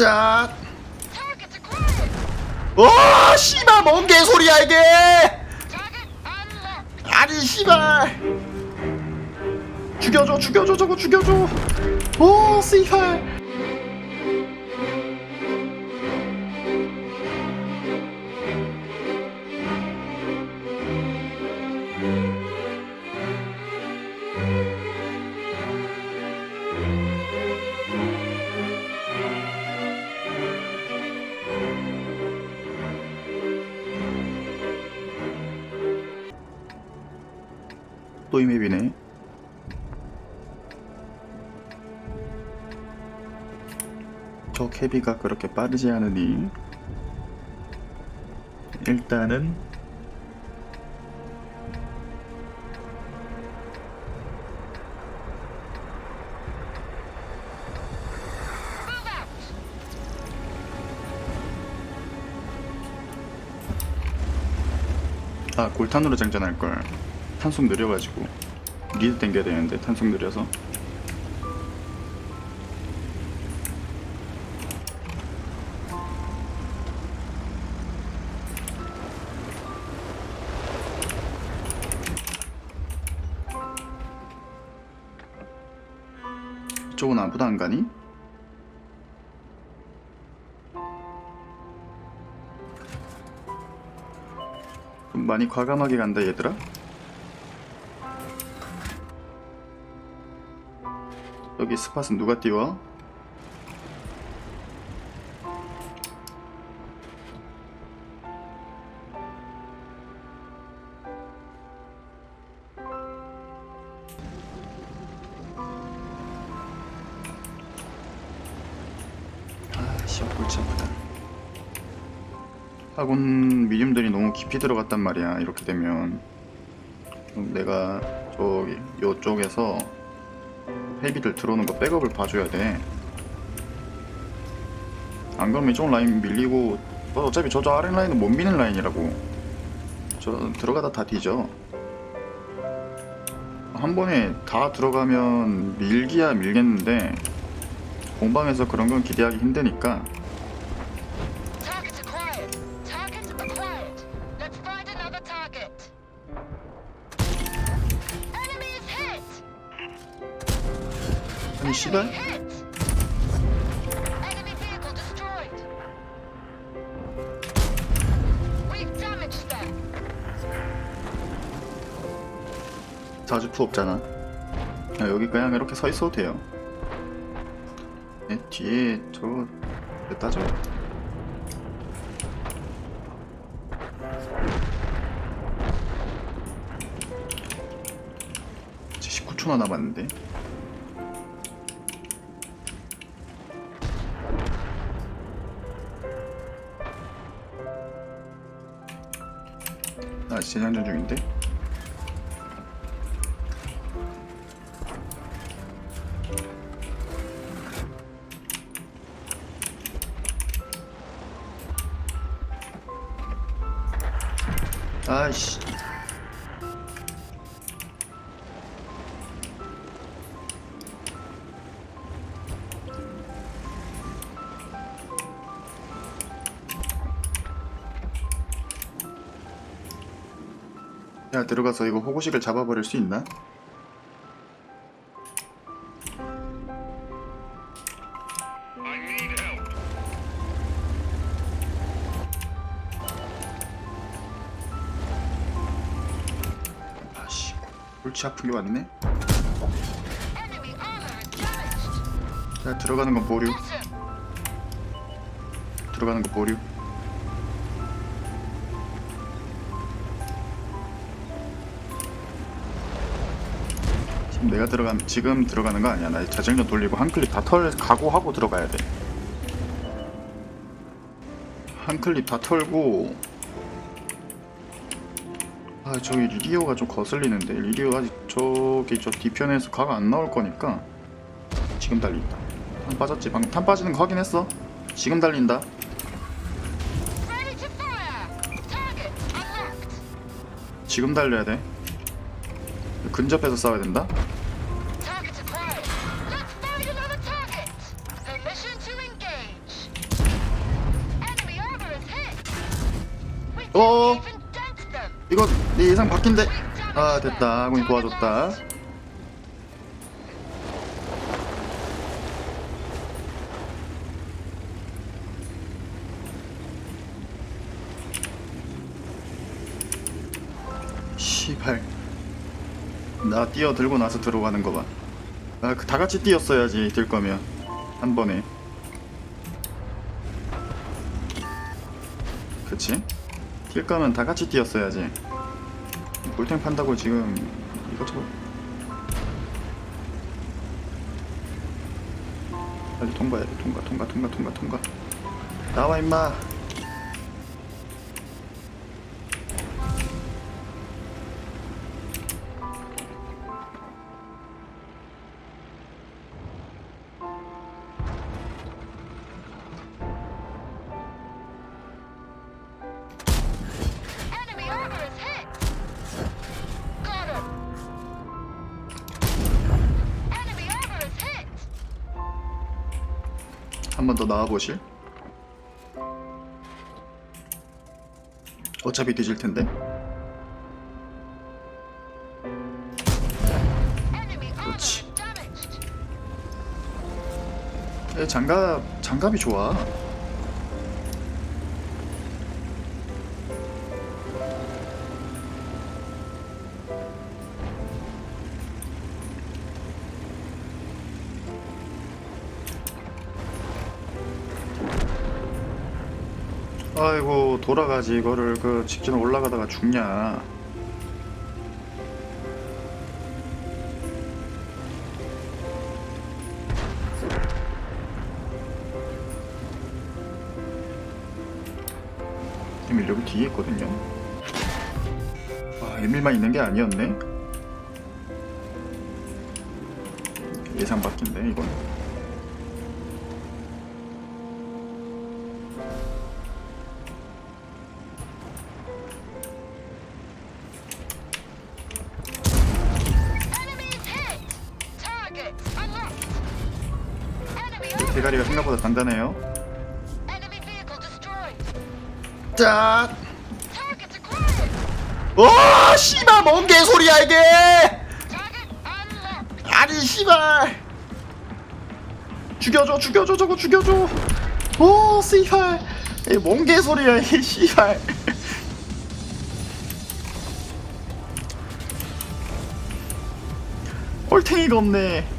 acquired. 와, 씨발 뭔 개소리야 이게? 아니 씨발. 죽여줘, 죽여줘, 저거 죽여줘. 오, 씨발. 또 이 맵이네. 저 캐비가 그렇게 빠르지 않으니 일단은. 아 골탄으로 장전할 걸 탄속 느려가지고 리드 땡겨야 되는데 탄속 느려서 이쪽은 아무도 안 가니? 좀 많이 과감하게 간다 얘들아 여기 스팟은 누가 띄워? 아 시험 골치 아프다 학원 미디움들이 너무 깊이 들어갔단 말이야 이렇게 되면 내가 저기 요쪽에서 헤비들 들어오는 거 백업을 봐줘야 돼. 안 그러면 이쪽 라인 밀리고 어, 어차피 저저 아래 라인은 못 미는 라인이라고. 저 들어가다 다 뒤져. 한 번에 다 들어가면 밀기야 밀겠는데 공방에서 그런 건 기대하기 힘드니까 Target 아니 씨발. 자주프 없잖아. 야, 여기 그냥 이렇게 서 있어도 돼요. 네, 뒤에 됐다 저거. 이제 19초나 남았는데. 나 재장전 중인데. 아이씨. 야 들어가서 이거 호구식을 잡아버릴 수 있나? 아씨 골치 아픈 게 왔네. 자 들어가는 건 보류. 들어가는 거 보류 지금 내가 들어간 지금 들어가는 거 아니야. 나 자전거 돌리고 한 클립 다 털 각오하고 들어가야 돼 한 클립 다 털고 아 저기 리디오가 좀 거슬리는데. 리디오 아직 저기 저 뒤편에서 각 안 나올 거니까 지금 달린다. 탄 빠졌지? 방금 탄 빠지는 거 확인했어? 지금 달린다. 지금 달려야 돼. 근접해서 싸워야 된다? 어? 이거 내 예상 바뀐데? 아 됐다. 아군이 도와줬다. 나 뛰어들고 나서 들어가는 거 봐. 아, 그 다 같이 뛰었어야지 들 거면. 한 번에. 그치? 뛸 거면 다 같이 뛰었어야지. 볼탱 판다고 지금 이것저것. 빨리 통과해야 돼. 통과 통과 통과 통과 통과. 나와 임마 한 번 더 나와 보실 어차피 뒤질 텐데. 에, 장갑 장갑이 좋아 돌아가지 이거를 그 직진 올라가다가 죽냐. 에밀 여기 뒤에 있거든요. 아 에밀만 있는 게 아니었네. 예상 바뀐데 이건 대가리가 생각보다 단단해요. 짠! 오 씨발 뭔 개소리야 이게. 아니 씨발. 죽여줘 죽여줘 저거 죽여줘. 오 씨발. 이뭔 개소리야 이 씨발. 꼴탱이가 없네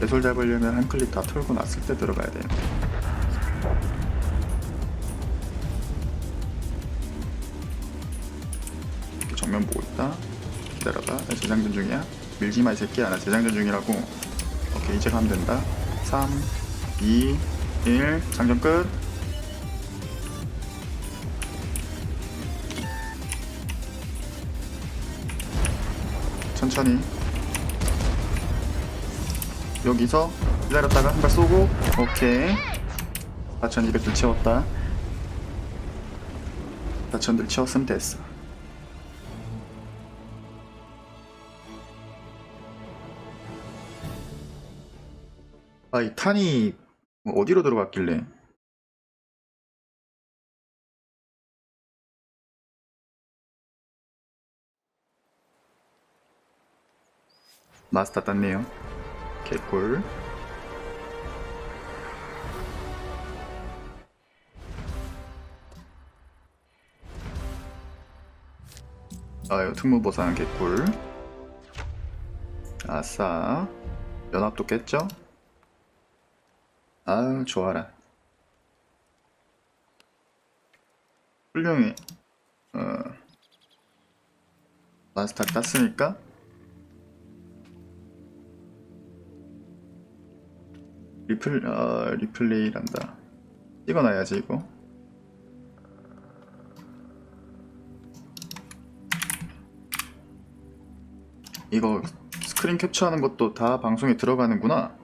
배솔 잡으려면 한 클릭 다 털고 났을 때 들어가야 돼요. 정면 보고 있다. 기다려봐. 나 재장전 중이야. 밀지 마, 이 새끼야. 나 재장전 중이라고. 오케이, 이제 가면 된다. 3, 2, 1. 장전 끝. 천천히. 여기서 기다렸다가 한 발 쏘고 오케이. 4200들 채웠다. 4000들 채웠으면 됐어. 아 이 탄이 어디로 들어갔길래? 마스터 땄네요 개꿀. 아유 특무보상 개꿀. 아싸. 연합도 깼죠? 아유 좋아라. 훌륭해. 어. 마스터 땄으니까 리플 어 리플레이란다. 찍어놔야지 이거. 이거 스크린 캡처하는 것도 다 방송에 들어가는구나